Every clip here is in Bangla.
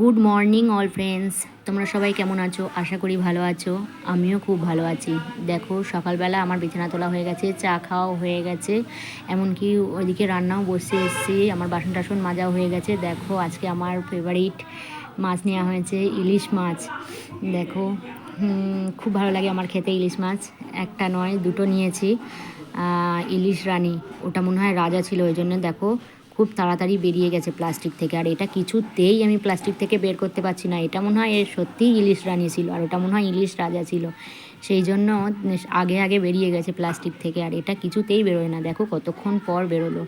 গুড মর্নিং অল ফ্রেন্ডস তোমরা সবাই কেমন আছো? আশা করি ভালো আছো। আমিও খুব ভালো আছি। দেখো, সকালবেলা আমার বিছানা তোলা হয়ে গেছে, চা খাওয়াও হয়ে গেছে। এমনকি ওইদিকে রান্নাও বসে এসেছি। আমার বাসন টাসন মাজাও হয়ে গেছে। দেখো, আজকে আমার ফেভারিট মাছ নেওয়া হয়েছে, ইলিশ মাছ। দেখো খুব ভালো লাগে আমার খেতে ইলিশ মাছ। একটা নয়, দুটো নিয়েছি। ইলিশ রানী। ওটা মনে হয় রাজা ছিল, ওই জন্য দেখো খুব তাড়াতাড়ি বেরিয়ে গেছে প্লাস্টিক থেকে। আর এটা কিছুতেই আমি প্লাস্টিক থেকে বের করতে পারছি না। এটা মনে হয় এর সত্যিই ইলিশ রানী ছিল, আর ওটা মনে হয় ইলিশ রাজা ছিল। সেই জন্য আগে আগে বেরিয়ে গেছে প্লাস্টিক থেকে, আর এটা কিছুতেই বেরোয় না। দেখো কতক্ষণ পর বেরোলো।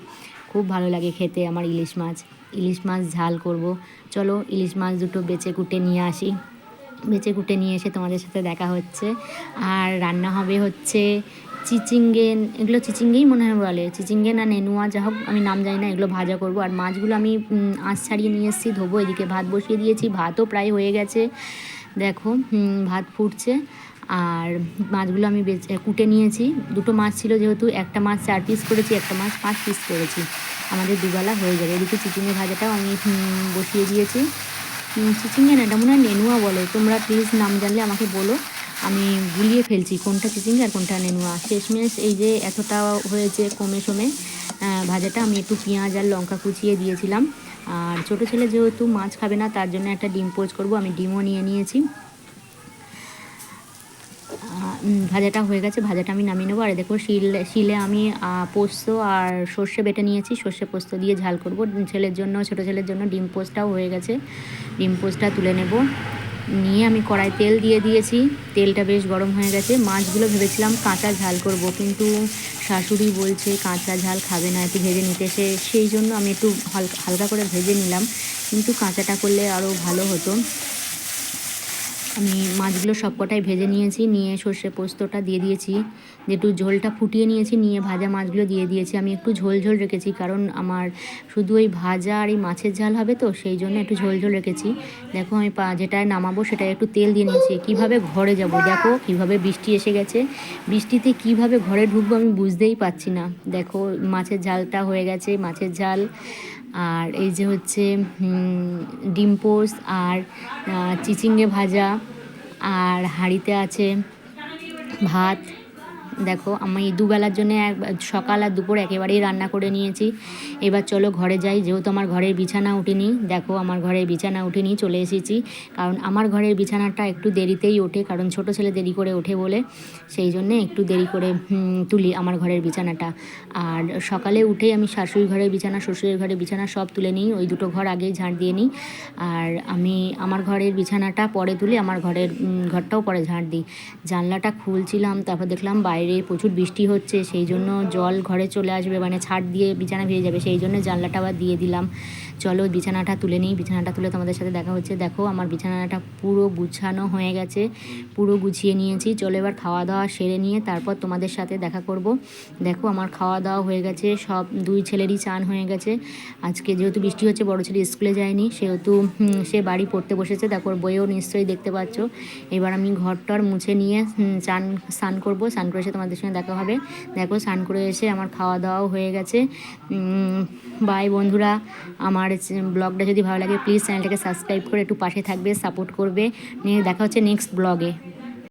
খুব ভালো লাগে খেতে আমার ইলিশ মাছ। ইলিশ মাছ ঝাল করব। চলো ইলিশ মাছ দুটো বেচে কুটে নিয়ে আসি। বেচে কুটে নিয়ে এসে তোমাদের সাথে দেখা হচ্ছে। আর রান্না হবে হচ্ছে চিচিঙ্গে, এগুলো চিচিঙ্গেই মনে হয় বলে চিচিঙ্গে না নেনুয়া, যা হোক, আমি নাম জানি না, এগুলো ভাজা করব। আর মাছগুলো আমি আঁশ ছাড়িয়ে নিয়ে এসেছি, ধোবো এদিকে। ভাত বসিয়ে দিয়েছি, ভাতও প্রায় হয়ে গেছে। দেখো ভাত ফুটছে। আর মাছগুলো আমি বেছে, কুটে নিয়েছি। দুটো মাছ ছিল যেহেতু, একটা মাছ চার পিস করেছি, একটা মাছ পাঁচ পিস করেছি। আমাদের দুবেলা হয়ে যাবে। এদিকে চিচিঙ্গে ভাজাটাও আমি বসিয়ে দিয়েছি। চিচিঙ্গে না, এটা মনে হয় নেনুয়া বলে। তোমরা প্লিজ নাম জানলে আমাকে বলো। আমি গুলিয়ে ফেলছি, কোনটা চিচিঙ্গে আর কোনটা নেনুয়া। শেষমেশ এই যে এতটা হয়েছে কমে সমে ভাজাটা আমি একটু পেঁয়াজ আর লঙ্কা কুচিয়ে দিয়েছিলাম। আর ছোটো ছেলে যেহেতু মাছ খাবে না, তার জন্য একটা ডিম পোচ করব, আমি ডিমও নিয়ে নিয়েছি। ভাজাটা হয়ে গেছে, ভাজাটা আমি নামিয়ে নেব। আর দেখো, শিল, শিলে আমি পোস্ত আর সর্ষে বেটে নিয়েছি। সর্ষে পোস্ত দিয়ে ঝাল করব। ছেলের জন্য, ছোটো ছেলের জন্য ডিম পোস্টটাও হয়ে গেছে। ডিম পোস্টটা তুলে নেব। নিয়ে আমি কড়াই তেল দিয়ে দিয়েছি। তেলটা বেশ গরম হয়ে গেছে। মাছগুলো ভেবেছিলাম কাঁচা ঝাল করব, কিন্তু শাশুড়ি বলছে কাঁচা ঝাল খাবে না, একটু ভেজে নিতে। সে, সেই জন্য আমি একটু হালকা হালকা করে ভেজে নিলাম। কিন্তু কাঁচাটা করলে আরও ভালো হতো। আমি মাছগুলো সবকটাই ভেজে নিয়েছি, নিয়ে সর্ষে পোস্তটা দিয়ে দিয়েছি একটু ঝোলটা ফুটিয়ে নিয়েছি, নিয়ে ভাজা মাছগুলো দিয়ে দিয়েছি। আমি একটু ঝোল ঝোল রেখেছি, কারণ আমার শুধু ওই ভাজা আর এই মাছের ঝাল হবে তো, সেই জন্য একটু ঝোল ঝোল রেখেছি। দেখো আমি যেটায় নামাবো সেটায় একটু তেল দিয়ে নিয়েছি। কীভাবে ঘরে যাব দেখো, কীভাবে বৃষ্টি এসে গেছে, বৃষ্টিতে কীভাবে ঘরে ঢুকবো আমি বুঝতেই পারছি না। দেখো মাছের ঝালটা হয়ে গেছে, মাছের ঝাল, আর এই যে হচ্ছে ডিম পোস্ট আর চিচিঙ্গে ভাজা আর হাঁড়িতে আছে ভাত দেখো, আমি দুবেলার জন্য এক, সকাল আর দুপুর একেবারেই রান্না করে নিয়েছি। এবার চলো ঘরে যাই, যেহেতু আমার ঘরের বিছানা উঠেনি। দেখো, আমার ঘরের বিছানা উঠেনি, চলে এসেছি। কারণ আমার ঘরের বিছানাটা একটু দেরিতেই ওঠে, কারণ ছোট ছেলে দেরি করে ওঠে বলে। সেই জন্যে একটু দেরি করে তুলি আমার ঘরের বিছানাটা। আর সকালে উঠেই আমি শাশুড়ি ঘরের বিছানা, শ্বশুরের ঘরের বিছানা সব তুলে নিই, ওই দুটো ঘর আগেই ঝাড় দিয়ে নিই। আর আমি আমার ঘরের বিছানাটা পরে তুলি, আমার ঘরের ঘরটাও পরে ঝাড় দিই। জানলাটা খুলছিলাম, তারপর দেখলাম বাইরে প্রচুর বৃষ্টি হচ্ছে, সেই জন্য জল ঘরে চলে আসবে মানে ছাদ দিয়ে বিছানা ভিজে যাবে, সেই জন্য জানলাটা আবার দিয়ে দিলাম। চলো বিছানাটা তুলে নিই, বিছানাটা তুলে তোমাদের সাথে দেখা হচ্ছে। দেখো আমার বিছানাটা পুরো গুছানো হয়ে গেছে, পুরো গুছিয়ে নিয়েছি। চলো এবার খাওয়া দাওয়া সেরে নিয়ে তারপর তোমাদের সাথে দেখা করব। দেখো আমার খাওয়া দাওয়া হয়ে গেছে, সব দুই ছেলেরই চান হয়ে গেছে। আজকে যেহেতু বৃষ্টি হচ্ছে, বড় ছেলে স্কুলে যায়নি, সেহেতু সে বাড়ি পড়তে বসেছে। ওর বইও নিশ্চয়ই দেখতে পাচ্ছ। এবার আমি ঘরটার মুছে নিয়ে চান, স্নান করব, স্নান করে এসে তোমাদের সঙ্গে দেখা হবে। দেখো, স্নান করে এসে আমার খাওয়া দাওয়াও হয়ে গেছে। বাই বন্ধুরা। আমার ব্লগটা যদি ভালো লাগে প্লিজ চ্যানেলটাকে সাবস্ক্রাইব করে একটু পাশে থাকবে সাপোর্ট করবে। নিয়ে দেখা হচ্ছে নেক্সট ব্লগে